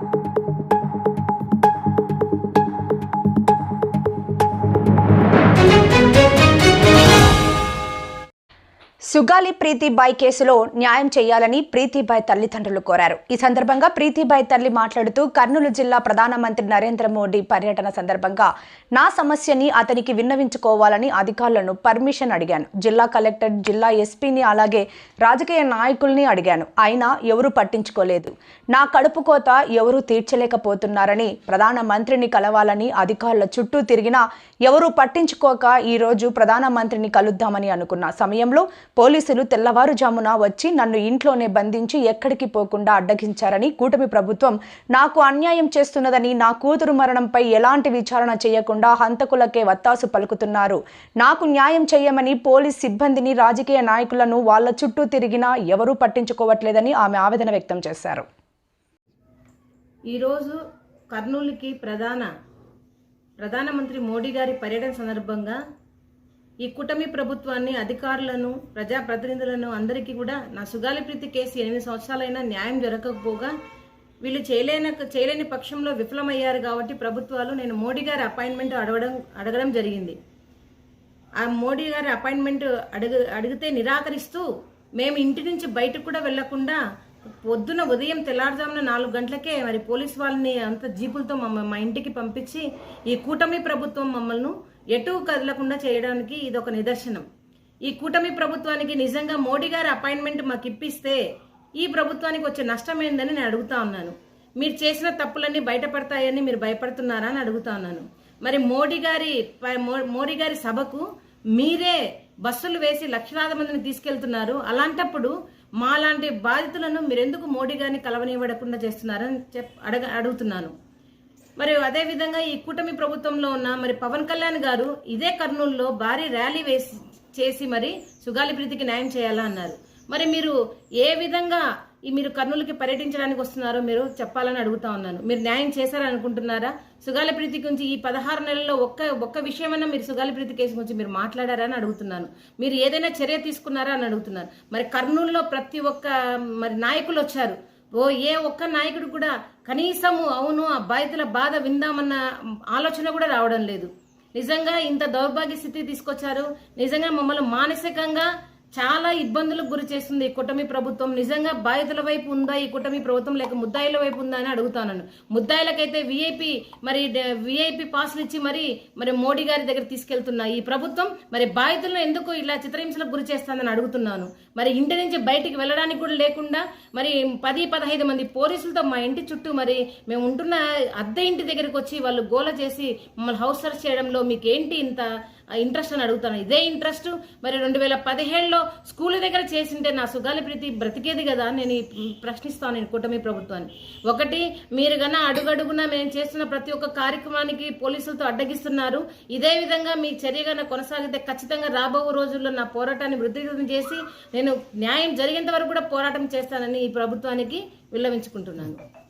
you Sugali Preetibai కేసులో న్యాయం చేయాలని ప్రీతిబాయ్ తల్లిదండ్రులు కోరారు. ఈ సందర్భంగా ప్రీతిబాయ్ తల్లి మాట్లాడుతూ కర్నూలు జిల్లా ప్రధానమంత్రి నరేంద్ర మోడీ పర్యటన సందర్భంగా నా సమస్యని అతనికి విన్నవించుకోవాలని అధికారులను పర్మిషన్ అడిగాను. జిల్లా కలెక్టర్ జిల్లా ఎస్పీని అలాగే రాజకీయ నాయకుల్ని అడిగాను. అయినా ఎవరూ పట్టించుకోలేదు. నా కడుపు కోత ఎవరూ తీర్చలేకపోతున్నారని ప్రధానమంత్రిని కలవాలని అధికారుల చుట్టూ తిరిగినా ఎవరూ పట్టించుకోక ఈ రోజు ప్రధానమంత్రిని కలుద్దామని అనుకున్న సమయంలో పోలీసులు తెల్లవారుజామున వచ్చి నన్ను ఇంట్లోనే బంధించి ఎక్కడికి పోకుండా అడ్డగించారని కూటమి ప్రభుత్వం నాకు అన్యాయం చేస్తున్నదని నా కూతురు మరణంపై ఎలాంటి విచారణ చేయకుండా హంతకులకే వత్తాసు పలుకుతున్నారు. నాకు న్యాయం చేయమని పోలీస్ సిబ్బందిని రాజకీయ నాయకులను వాళ్ళ చుట్టూ తిరిగినా ఎవరూ పట్టించుకోవట్లేదని ఆమె ఆవేదన వ్యక్తం చేశారు. ఈరోజు కర్నూలుకి ప్రధాన ప్రధానమంత్రి మోడీ గారి పర్యటన సందర్భంగా ఈ కూటమి ప్రభుత్వాన్ని అధికారులను ప్రజాప్రతినిధులను అందరికీ కూడా నా సుగాలి ప్రీతి కేసు ఎనిమిది సంవత్సరాలైనా న్యాయం జరగకపోగా వీళ్ళు చేయలేని చేయలేని పక్షంలో విఫలమయ్యారు కాబట్టి ప్రభుత్వాలు నేను మోడీ గారి అపాయింట్మెంట్ అడగడం అడగడం జరిగింది. ఆ మోడీ గారి అపాయింట్మెంట్ అడుగు అడిగితే నిరాకరిస్తూ మేము ఇంటి నుంచి బయటకు కూడా వెళ్ళకుండా పొద్దున ఉదయం తెల్లారుజామున నాలుగు గంటలకే మరి పోలీస్ వాళ్ళని అంత జీపులతో మమ్మ మా ఇంటికి పంపించి ఈ కూటమి ప్రభుత్వం మమ్మల్ని ఎటు కదలకుండా చేయడానికి ఇది ఒక నిదర్శనం. ఈ కూటమి ప్రభుత్వానికి నిజంగా మోడీ గారి అపాయింట్మెంట్ మాకు ఇప్పిస్తే ఈ ప్రభుత్వానికి వచ్చే నష్టం ఏందని నేను అడుగుతా ఉన్నాను. మీరు చేసిన తప్పులన్నీ బయటపడతాయని మీరు భయపడుతున్నారా అని అడుగుతా ఉన్నాను. మరి మోడీ గారి మో- మోడీ గారి సభకు మీరే బస్సులు వేసి లక్షలాది మందిని తీసుకెళ్తున్నారు. అలాంటప్పుడు మాలాంటి బాధితులను మీరెందుకు మోడీ గారిని కలవనివ్వకుండా చేస్తున్నారని చెప్ అడగ అడుగుతున్నాను. మరి అదే విధంగా ఈ కూటమి ప్రభుత్వంలో ఉన్న మరి పవన్ కళ్యాణ్ గారు ఇదే కర్నూలులో భారీ ర్యాలీ వేసి చేసి మరి సుగాలి ప్రీతికి న్యాయం చేయాలా అన్నారు. మరి మీరు ఏ విధంగా ఈ మీరు కర్నూలుకి పర్యటించడానికి వస్తున్నారో మీరు చెప్పాలని అడుగుతా ఉన్నాను. మీరు న్యాయం చేశారనుకుంటున్నారా సుగాల సుగాలి ప్రీతి గురించి ఈ పదహారు నెలల్లో ఒక్క ఒక్క విషయమైనా మీరు సుగాలి ప్రీతి కేసు గురించి మీరు మాట్లాడారా అని అడుగుతున్నాను. మీరు ఏదైనా చర్య తీసుకున్నారా అని అడుగుతున్నాను. మరి కర్నూలులో ప్రతి ఒక్క మరి నాయకులు వచ్చారు. ఓ ఏ ఒక్క నాయకుడు కూడా కనీసము అవును ఆ బాధితుల బాధ విందామన్న ఆలోచన కూడా రావడం లేదు. నిజంగా ఇంత దౌర్భాగ్య స్థితి తీసుకొచ్చారు. నిజంగా మమ్మల్ని మానసికంగా చాలా ఇబ్బందులకు గురి చేస్తుంది ఈ కూటమి ప్రభుత్వం. నిజంగా బాధితుల వైపు ఉందా? ఈ కూటమి ప్రభుత్వం లేక ముద్దాయిల వైపు ఉందా అని అడుగుతాను ముద్దాయిలకైతే విఐపి మరి విఐపి పాస్లు ఇచ్చి మరి మరి మోడీ గారి దగ్గర తీసుకెళ్తున్నా. ఈ ప్రభుత్వం మరి బాధితులను ఎందుకు ఇలా చిత్రహింసలకు గురి చేస్తుందని అడుగుతున్నాను. మరి ఇంటి నుంచి బయటికి వెళ్ళడానికి కూడా లేకుండా మరి పది పదహైదు మంది పోలీసులతో మా ఇంటి చుట్టూ మరి మేము ఉంటున్న అద్దె ఇంటి దగ్గరికి వచ్చి వాళ్ళు గోల చేసి మమ్మల్ని హౌస్ సర్చ్ చేయడంలో మీకు ఏంటి ఇంత ఇంట్రెస్ట్ అని అడుగుతాను. ఇదే ఇంట్రెస్ట్ మరి రెండు వేల పదిహేడులో స్కూల్ దగ్గర చేసింటే నా సుగాలి ప్రీతి బ్రతికేది కదా నేను ప్రశ్నిస్తాను నేను కూటమి ప్రభుత్వాన్ని. ఒకటి మీరు గన అడుగడుగున మేము చేస్తున్న ప్రతి ఒక్క కార్యక్రమానికి పోలీసులతో అడ్డగిస్తున్నారు. ఇదే విధంగా మీ చర్యగా కొనసాగితే ఖచ్చితంగా రాబో రోజుల్లో నా పోరాటాన్ని వృద్ధిగతం చేసి నేను న్యాయం జరిగేంత వరకు కూడా పోరాటం చేస్తానని ఈ ప్రభుత్వానికి విల్లవించుకుంటున్నాను